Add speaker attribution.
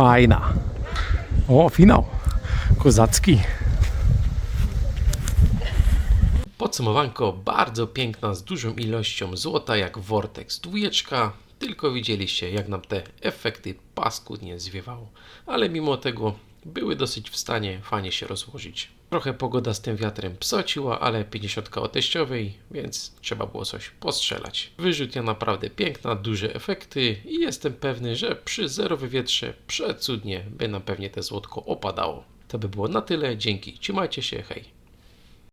Speaker 1: Fajna. O, finał. Kozacki.
Speaker 2: Podsumowanko bardzo piękna, z dużą ilością złota jak Vortex dwójeczka. Tylko widzieliście jak nam te efekty paskudnie zwiewało. Ale mimo tego były dosyć w stanie fajnie się rozłożyć. Trochę pogoda z tym wiatrem psociła, ale 50 o teściowej, więc trzeba było coś postrzelać. Wyrzutnia naprawdę piękna, duże efekty i jestem pewny, że przy zerowym wietrze przecudnie by nam pewnie te złotko opadało. To by było na tyle, dzięki, trzymajcie się, hej.